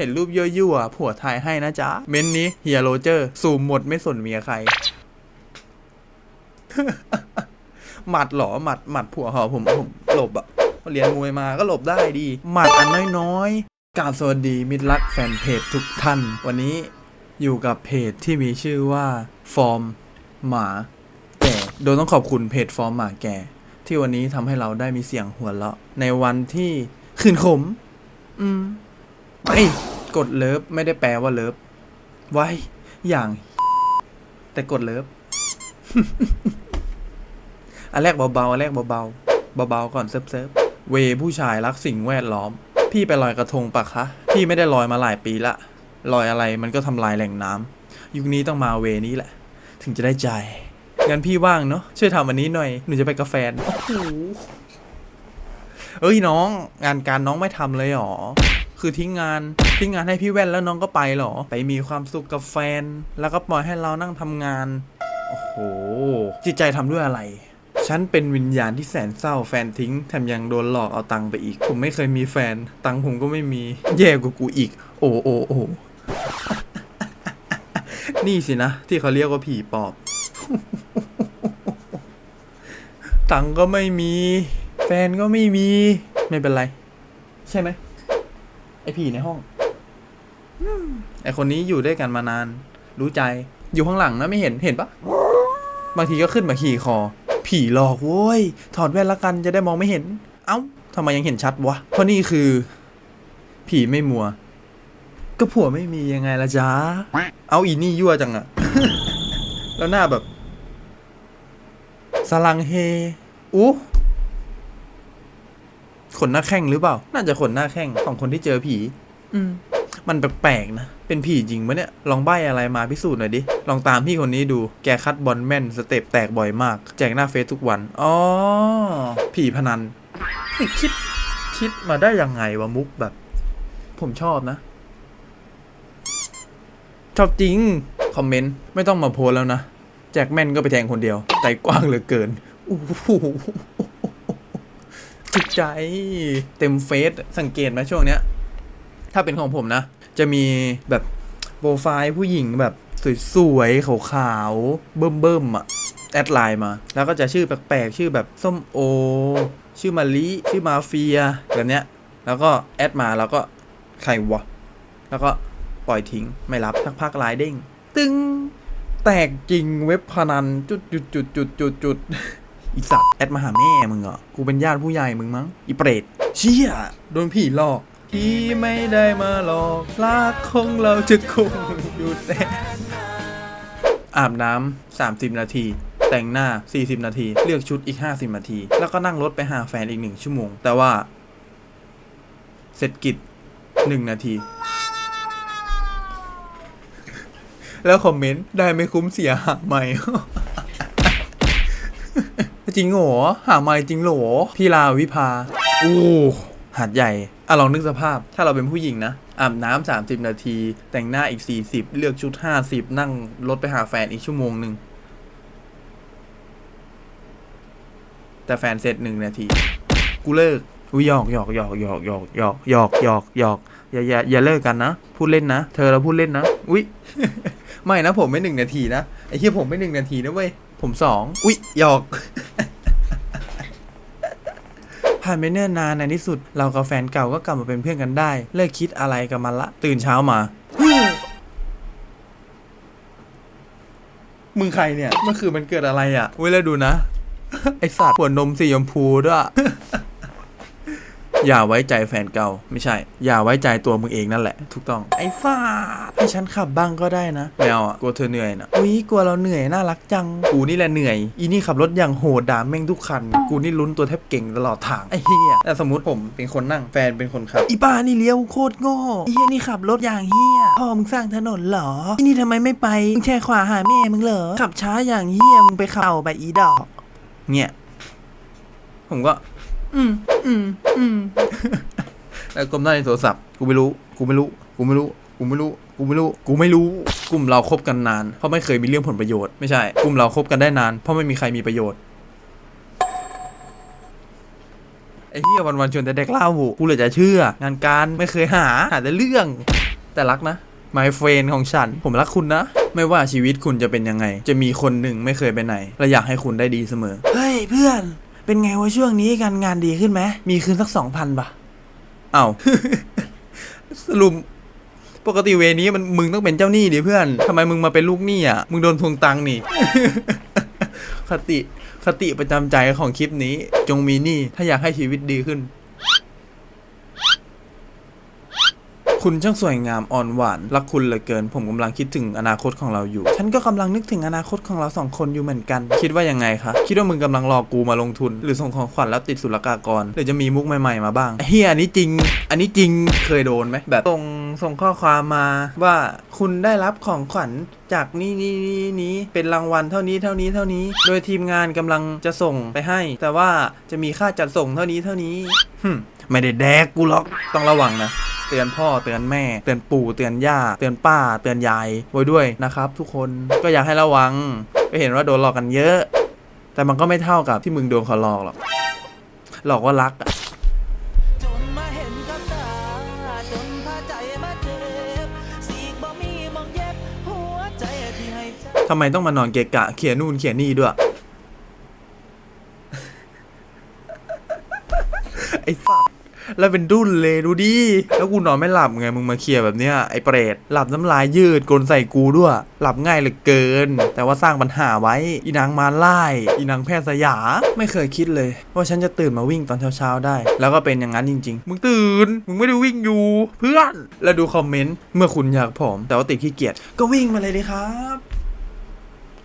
เห็นรูปยั่วๆผัวถ่ายให้นะจ๊ะ เม้นนี้เฮียโรเจอร์ซูมหมดไม่สนเมียใคร หมัดหรอหมัดหมัดผัวหอผมผมหลบอะเรียนมวยมาก็หลบได้ดี หมัดอันน้อยๆกราบสวัสดีมิตรรักแฟนเพจทุกท่าน วันนี้อยู่กับเพจที่มีชื่อว่าฟอร์มหมาแก่โดยต้องขอบคุณเพจฟอร์มหมาแก่ที่วันนี้ทำให้เราได้มีเสียงหัวเราะในวันที่ขืนขม อืม ไปกดเลิฟไม่ได้แปลว่าเลิฟไว้อย่าง แต่กดเลิฟอันแรกเบาๆอันแรกเบาๆเบาๆก่อนเซิร์ฟๆเวผู้ชายรักสิ่งแวดล้อม พี่ไปลอยกระทงปะคะ พี่ไม่ได้ลอยมาหลายปีละลอยอะไรมันก็ทำลายแหล่งน้ำยุคนี้ต้องมาเวนี้แหละ ถึงจะได้ใจงั้นพี่ว่างเนาะช่วยทำอันนี้หน่อยหนูจะไปกับแฟนโอ้โหเอ้ยน้อง งานการน้องไม่ทำเลยหรอ คือทิ้งงานทิ้งงานให้พี่แว่นแล้วน้องก็ไปหรอ ไปมีความสุขกับแฟน แล้วก็ปล่อยให้เรานั่งทำงาน โอ้โห จิตใจทำด้วยอะไร ฉันเป็นวิญญาณที่แสนเศร้าแฟนทิ้งแถมยังโดนหลอกเอาตังค์ไปอีก ผมไม่เคยมีแฟน ตังค์ผมก็ไม่มีแย่กว่ากูอีก โอ้โอ้โอ้นี่สินะ ที่เขาเรียกว่าผีปอบ ตังค์ก็ไม่มี แฟนก็ไม่มี ไม่เป็นไร ใช่ไหม ไอผีในห้อง ไอคนนี้อยู่ด้วยกันมานาน รู้ใจ อยู่ข้างหลังนะไม่เห็น เห็นปะ บางทีก็ขึ้นมาขี่คอ ผีหลอกโว้ย ถอดแว่นละกันจะได้มองไม่เห็น เอ้าทำไมยังเห็นชัดวะ เพราะนี่คือ ผีไม่มัว ก็ผัวไม่มียังไงละจ๊ะ เอาอีนี่ยั่วจังอะแล้วหน้าแบบสลังเฮอู้ ขนหน้าแข้งหรือเปล่า น่าจะขนหน้าแข้งของคนที่เจอผี อืม มันแปลกๆนะ เป็นผีจริงปะเนี่ย ลองใบ้อะไรมาพิสูจน์หน่อยดิ ลองตามพี่คนนี้ดู แกคัดบอลแม่น สเต็ปแตกบ่อยมาก แจกหน้าเฟซทุกวัน อ๋อ ผีพนันไม่คิด คิดมาได้ยังไงวะมุกแบบ ผมชอบนะ ชอบจริง คอมเมนต์ไม่ต้องมาโพสแล้วนะ แจกแม่นก็ไปแทงคนเดียว ใจกว้างเหลือเกินอู้ หูจิตใจเต็มเฟซสังเกตไหมช่วงเนี้ย ถ้าเป็นของผมนะ จะมีแบบโปรไฟล์ผู้หญิงแบบสวยๆขาวๆเบิ่มๆอะแอดไลน์มา แล้วก็จะชื่อแปลกๆ ชื่อแบบส้มโอ ชื่อมาลิชื่อมาเฟียแบบเนี้ย แล้วก็แอดมาแล้วก็ใครวะ แล้วก็ปล่อยทิ้งไม่รับสักพักไลน์เด้ง ตึงแตกจริงเว็บพนันจุดจุดจุดจุดจุดจุด อีสัตว์แอดมาหาแม่มึงเหรอ กูเป็นญาติผู้ใหญ่มึงมั้ง อีเปรต เชี่ย โดนผีหลอก ที่ไม่ได้มาหลอกรักของเราจะคงอยู่แต่อาบน้ำ30 นาที แต่งหน้า 40 นาที เลือกชุดอีก 50 นาที แล้วก็นั่งรถไปหาแฟนอีกหนึ่งชั่วโมง แต่ว่า เสร็จกิจหนึ่งนาที แล้วคอมเมนต์ ได้ไม่คุ้มเสียหาใหม่ จริงเหรอหาใหม่จริงเหรอพี่ลาวิภาอู้หาดใหญ่อะลองนึกสภาพ ถ้าเราเป็นผู้หญิงนะอาบน้ำสามสิบนาที แต่งหน้าอีกสี่สิบเลือกชุดห้าสิบนั่งรถไปหาแฟนอีกชั่วโมงหนึ่งแต่แฟนเสร็จหนึ่งนาที กูเลิกอุ้ยหยอกหยอกหยอกหยอกหยอกหยอกหยอกหยอกหยอกอย่าอย่าอย่าเลิกกันนะ พูดเล่นนะ เธอเราพูดเล่นนะ อุ้ยไม่นะผมไม่หนึ่งนาทีนะ ไอ้ที่ผมไม่หนึ่งนาทีนะเว้ย ผมสองอุ้ยหยอก ผ่านไปเนิ่นนานในที่สุด เรากับแฟนเก่าก็กลับมาเป็นเพื่อนกันได้ เลิกคิดอะไรกับมันละ ตื่นเช้ามา มึงใครเนี่ยเมื่อคืนมันเกิดอะไรอะเว้ยแล้วดูนะ ไอสัตว์ปวดนมสีชมพูด้วย อย่าไว้ใจแฟนเก่าไม่ใช่ อย่าไว้ใจตัวมึงเองนั่นแหละ ถูกต้องไอ้ฟ้าให้ฉันขับบ้างก็ได้นะไม่เอาอะกลัวเธอเหนื่อยนะอุ้ยกลัวเราเหนื่อยน่ารักจังกูนี่แหละเหนื่อยอีนี่ขับรถอย่างโหดด่าแม่งทุกคัน กูนี่ลุ้นตัวแทบเก่งตลอดทางไอ้เหี้ยแต่สมมติผมเป็นคนนั่งแฟนเป็นคนขับอีป้านี่เลี้ยวโคตรโง่อ้เหี้ยนี่ขับรถอย่างเหี้ยพ่อมึงสร้างถนนเหรอไอ้นี่ทำไมไม่ไปมึงแช่ขวาหาแม่มึงเหรอขับช้าอย่างเหี้ยมึงไปเข่าไปอีดอกเนี่ยผมก็ อืมอืมอืมแล้วก้มหน้าในโทรศัพท์กูไม่รู้กูไม่รู้กูไม่รู้กูไม่รู้กูไม่รู้กูไม่รู้กลุ่มเราคบกันนาน เพราะไม่เคยมีเรื่องผลประโยชน์ไม่ใช่กลุ่มเราคบกันได้นาน เพราะไม่มีใครมีประโยชน์ไอ้เหี้ยวันๆชวนแต่เด็กเล่ากูเลยจะเชื่อ งานการไม่เคยหาหาแต่เรื่อง แต่รักนะ my friend ของฉัน ผมรักคุณนะ ไม่ว่าชีวิตคุณจะเป็นยังไง จะมีคนหนึ่งไม่เคยไปไหนและอยากให้คุณได้ดีเสมอ เฮ้ยเพื่อน เป็นไงวะช่วงนี้การงานดีขึ้นไหมมีคืนสักสองพันปะเอ้าสรุปปกติเวนี้มันมึงต้องเป็นเจ้าหนี้ดิเพื่อนทำไมมึงมาเป็นลูกหนี้อะ มึงโดนทวงตังค์นี่ คติคติประจำใจของคลิปนี้ จงมีหนี้ถ้าอยากให้ชีวิตดีขึ้น คุณช่างสวยงามอ่อนหวาน รักคุณเหลือเกิน ผมกำลังคิดถึงอนาคตของเราอยู่ ฉันก็กำลังนึกถึงอนาคตของเราสองคนอยู่เหมือนกัน คิดว่ายังไงคะ คิดว่ามึงกำลังรอกูมาลงทุน หรือส่งของขวัญแล้วติดศุลกากร หรือจะมีมุกใหม่ๆมาบ้างเฮียอันนี้จริง อันนี้จริงเคยโดนไหมแบบส่งส่งข้อความมาว่าคุณได้รับของขวัญจากนี่นี่นี่นี้เป็นรางวัลเท่านี้เท่านี้เท่านี้ โดยทีมงานกำลังจะส่งไปให้ แต่ว่าจะมีค่าจัดส่งเท่านี้เท่านี้หึไม่ได้แดกกูหรอกต้องระวังนะ เตือนพ่อเตือนแม่ เตือนปู่เตือนย่า เตือนป้า เตือนยายไว้ด้วยนะครับ ทุกคนก็อยากให้ระวังก็เห็นว่าโดนหลอกกันเยอะ แต่มันก็ไม่เท่ากับที่มึงโดนเขาหลอกหรอกหลอกว่ารักอะจนมาเห็นกับตาจนพาใจมาเจ็บสีกบ่มีมองเย็บหัวใจที่ให้เจ้าทำไมต้องมานอนเกะกะ เขียนนู่นเขียนนี่ด้วย ไอ้สัส แล้วเป็นดุ้นเลยดูดิ แล้วกูนอนไม่หลับไงมึงมาเคลียร์แบบเนี้ยไอ้เปรตหลับน้ำลายยืดกลนใส่กูด้วย หลับง่ายเหลือเกิน แต่ว่าสร้างปัญหาไว้ อีนางมาไล่อีนางแพทย์สยา ไม่เคยคิดเลย ว่าฉันจะตื่นมาวิ่งตอนเช้าๆได้ แล้วก็เป็นอย่างนั้นจริง ๆ มึงตื่น มึงไม่ได้วิ่งอยู่ เพื่อน แล้วดูคอมเมนต์ เมื่อคุณอยากผอม แต่ว่าติดขี้เกียจ ก็วิ่งมาเลยดิครับ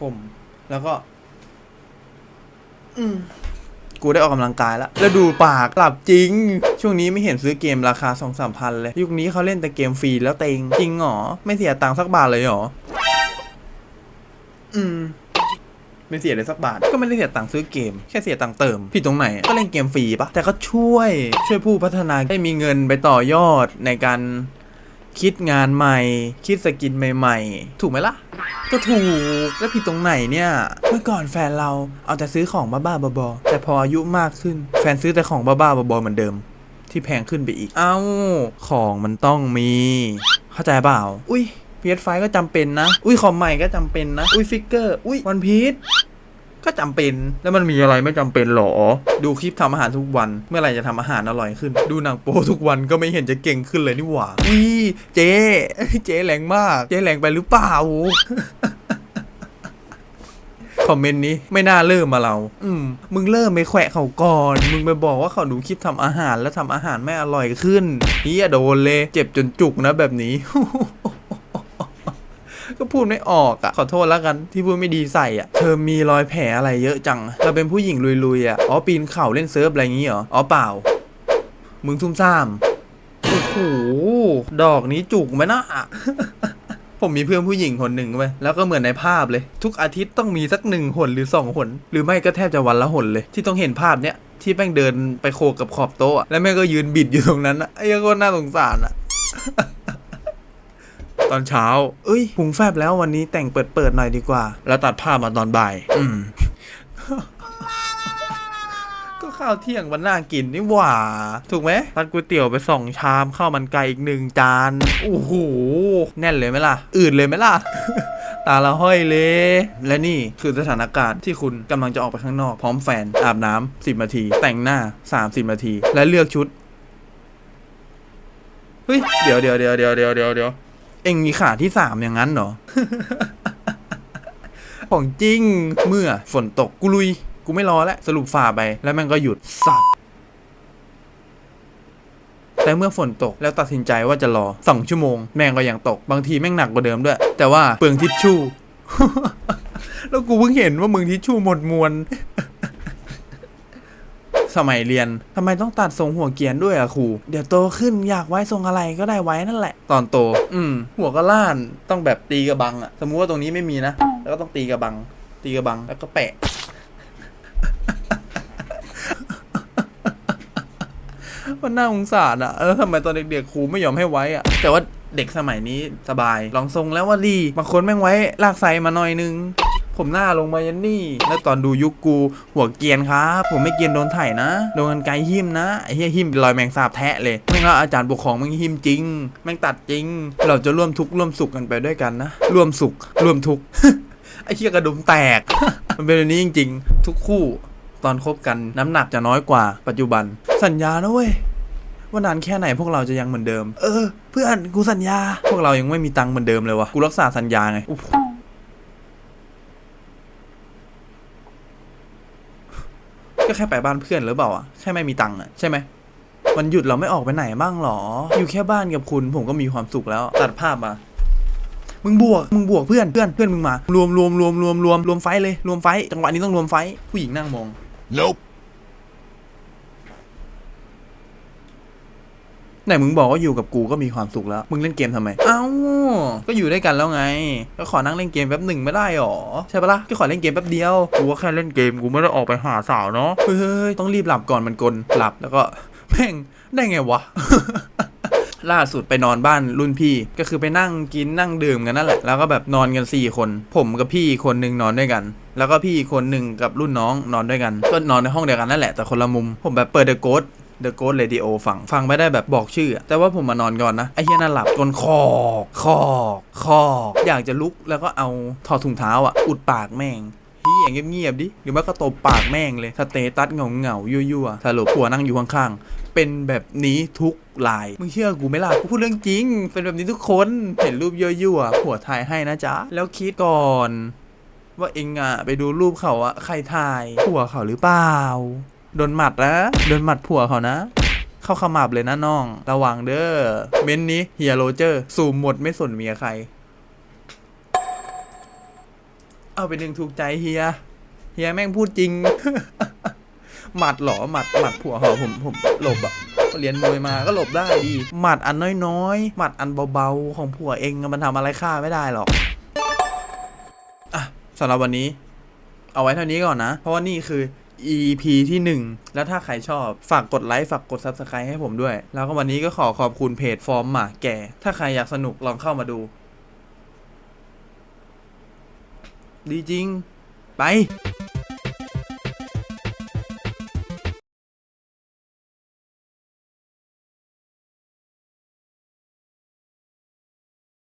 ผม แล้วก็ อืม กูได้ออกกำลังกายแล้ว แล้วดูปากหลับจริง ช่วงนี้ไม่เห็นซื้อเกมราคาสองสามพันเลย ยุคนี้เขาเล่นแต่เกมฟรีแล้วเต็ง จริงเหรอ ไม่เสียตังค์สักบาทเลยเหรอ อืม ไม่เสียเลยสักบาท ก็ไม่ได้เสียตังค์ซื้อเกม แค่เสียตังค์เติม ผิดตรงไหน ก็เล่นเกมฟรีปะแต่ก็ช่วย ช่วยผู้พัฒนาให้มีเงินไปต่อยอดในการ คิดงานใหม่ คิดสกินใหม่ ๆ ถูกไหมล่ะ ก็ถูก แล้วผิดตรงไหนเนี่ย เมื่อก่อนแฟนเราเอาแต่ซื้อของบ้าๆบอๆแต่พออายุมากขึ้น แฟนซื้อแต่ของบ้าๆบอๆเหมือนเดิม ที่แพงขึ้นไปอีก เอ้า ของมันต้องมี เข้าใจเปล่า อุ้ย PS5 ก็จำเป็นนะ อุ้ยคอมใหม่ก็จำเป็นนะ อุ้ยฟิกเกอร์ อุ้ยวันพีช ก็จำเป็น แล้วมันมีอะไรไม่จำเป็นหรอ ดูคลิปทำอาหารทุกวัน เมื่อไหร่จะทำอาหารอร่อยขึ้น ดูหนังโป๊ทุกวันก็ไม่เห็นจะเก่งขึ้นเลยนี่หว่าอุ้ยเจ๊เจ๊แรงมาก เจ๊แรงไปหรือเปล่าคอมเมนต์นี้ไม่น่าเริ่มมาเรา อืม มึงเริ่มไปแขวะเขาก่อน มึงไปบอกว่าเขาดูคลิปทำอาหารแล้วทำอาหารไม่อร่อยขึ้นเฮียโดนเลย เจ็บจนจุกนะแบบนี้ ก็พูดไม่ออกอะ่ะขอโทษแล้วกันที่พูดไม่ดีใส่อะ่ะเธอมีรอยแผลอะไรเยอะจังเราเป็นผู้หญิงลุยๆอะ่ะอ๋อปีนเข่าเล่นเซิร์ฟอะไรอย่างงี้เหรออ๋อเปล่า มึงซุ่มซ่ามโอ้โหดอกนี้จุกไหมนะผมมีเพื่อนผู้หญิงคนหนึ่งไปแล้วก็เหมือนในภาพเลย ทุกอาทิตย์ต้องมีสักหนึ่งหนหรือสองหน หรือไม่ก็แทบจะวันละหนเลย ที่ต้องเห็นภาพเนี้ยที่แม่งเดินไปโคกับขอบโต๊ะอะแล้วแม่งก็ยืนบิดอยู่ตรงนั้นอะไอ้ก็น่าสงสารอะ อนเช้า เอ้ยพุงแฟบแล้ววันนี้แต่งเปิดเปิดๆหน่อยดีกว่า แล้วตัดภาพมาตอนบ่าย อืม ก็ข้าวเที่ยงมันน่ากินนี่หว่า ถูกไหมทานก๋วยเตี๋ยวไปสองชามข้าวมันไก่อีกหนึ่งจาน โอ้โห แน่นเลยไหมล่ะ อื่นเลยไหมล่ะตาละห้อยเลย และนี่คือสถานการณ์ที่คุณกำลังจะออกไปข้างนอก พร้อมแฟน อาบน้ำ10 นาที แต่งหน้า 30 นาที และเลือกชุด เฮ้ย เดี๋ยวเดี๋ยวเดี๋ยวเดี๋ยวเดี๋ยวเดี๋ยว เดี๋ยวเอ็งมีขาที่สามอย่างนั้นเหรอ ของจริง เมื่อฝนตกกูลุย กูไม่รอแล้ว สรุปฝ่าไป แล้วแม่งก็หยุดสัตว์แต่เมื่อฝนตกแล้วตัดสินใจว่าจะรอสองชั่วโมง แม่งก็ยังตก บางทีแม่งหนักกว่าเดิมด้วย แต่ว่าเปลืองทิชชู่ แล้วกูเพิ่งเห็นว่ามึงทิชชู่หมดมวน สมัยเรียนทำไมต้องตัดทรงหัวเกียนด้วยอะครู เดี๋ยวโตขึ้นอยากไว้ทรงอะไรก็ได้ไว้นั่นแหละ ตอนโต อืม หัวก็ล้านต้องแบบตีกระบังอะสมมุติว่าตรงนี้ไม่มีนะ แล้วก็ต้องตีกระบัง ตีกระบังแล้วก็แปะมันน่าสงสารอะเออทำไมตอนเด็กๆครูไม่ยอมให้ไว้อะแต่ว่าเด็กสมัยนี้สบาย ลองทรงแล้วว่าดีบางคนแม่งไว้ลากไซมาหน่อยนึง ผมหน้าลงมายันนี่ แล้วตอนดูยุคกู หัวเกียนครับ ผมไม่เกียนโดนไถ่นะ โดนกันไกลหิมนะไอ้เหี้ยหิมเป็นรอยแมงสาบแทะเลยแม่งแล้วอาจารย์ปกครองแม่งหิมจริง แม่งตัดจริง เราจะร่วมทุกข์ร่วมสุขกันไปด้วยกันนะ ร่วมสุข ร่วมทุกข์ ไอ้เหี้ยกระดุมแตก มันเป็นแบบนี้จริง ๆ ทุกคู่ ตอนคบกันน้ำหนักจะน้อยกว่าปัจจุบัน สัญญานะเว้ยว่านานแค่ไหนพวกเราจะยังเหมือนเดิม เออ เพื่อนกูสัญญา พวกเรายังไม่มีตังค์เหมือนเดิมเลยวะกูรักษาสัญญาไงอุ๊ย ก็แค่ไปบ้านเพื่อนหรือเปล่าอะแค่ไม่มีตังค์อะใช่ไหมวันหยุดเราไม่ออกไปไหนบ้างหรอ อยู่แค่บ้านกับคุณ ผมก็มีความสุขแล้ว ตัดภาพมา มึงบวก มึงบวกเพื่อน เพื่อน เพื่อนมึงมา รวมรวมรวมรวมรวมรวมไฟเลย รวมไฟ จังหวะนี้ต้องรวมไฟ ผู้หญิงนั่งมอง Nope. ไหนมึงบอกว่าอยู่กับกูก็มีความสุขแล้ว มึงเล่นเกมทำไม เอ้า ก็อยู่ด้วยกันแล้วไง ก็ขอนั่งเล่นเกมแป๊บหนึ่งไม่ได้หรอ ใช่ปะล่ะ ก็ขอเล่นเกมแป๊บเดียว กูก็แค่เล่นเกม กูไม่ได้ออกไปหาสาวเนาะ เฮ้ย ต้องรีบหลับก่อนมันกล หลับแล้วก็แม่งได้ไงวะล่าสุดไปนอนบ้านรุ่นพี่ก็คือไปนั่งกินนั่งดื่มกันนั่นแหละแล้วก็แบบนอนกันสี่คน ผมกับพี่คนหนึ่งนอนด้วยกัน แล้วก็พี่คนหนึ่งกับรุ่นน้องนอนด้วยกัน ก็นอนในห้องเดียวกันนั่นแหละแต่คนละมุม ผมแบบเปิดเดอะโกด The Ghost Radio ฟัง ฟังไม่ได้แบบบอกชื่อ แต่ว่าผมมานอนก่อนนะ ไอ้เหี้ยนั่นหลับจนคอกคอกคอกอยากจะลุกแล้วก็เอาถอดถุงเท้าอะ อุดปากแม่งเฮียเงียบๆดิ หรือว่าก็ตบปากแม่งเลย สเตตัสเงาเงาๆยั่วๆสรุปผัวนั่งอยู่ข้างๆ เป็นแบบนี้ทุกไลาย มึงเชื่อกูไหมล่ะ กูพูดเรื่องจริง เป็นแบบนี้ทุกคน เห็นรูปยั่วๆผัวถ่ายให้นะจ๊ะ แล้วคิดก่อน ว่าเองอะไปดูรูปเขาอะใครถ่ายผัวเขาหรือเปล่า โดนหมัดนะ โดนหมัดผัวเขานะ เข้าขมับเลยนะน้อง ระวังเด้อ เม้นนี้เฮียโรเจอร์ สูมหมดไม่สนเมียใคร เอาไปหนึ่งถูกใจเฮีย เฮียแม่งพูดจริง หมัดหรอ หมัด หมัดผัวเหรอผม ผมหลบอะเรียนมวยมาก็หลบได้ดี หมัดอันน้อยๆ หมัดอันเบาๆ ของผัวเองมันทำอะไรข้าไม่ได้หรอกอะสำหรับวันนี้ เอาไว้เท่านี้ก่อนนะ เพราะว่านี่คือ EP ที่ 1 แล้วถ้าใครชอบฝากกดไลค์ฝากกด Subscribe ให้ผมด้วย แล้วก็วันนี้ก็ขอขอบคุณเพจฟอร์มหมาแก่ ถ้าใครอยากสนุกลองเข้ามาดู ดีจริง ไป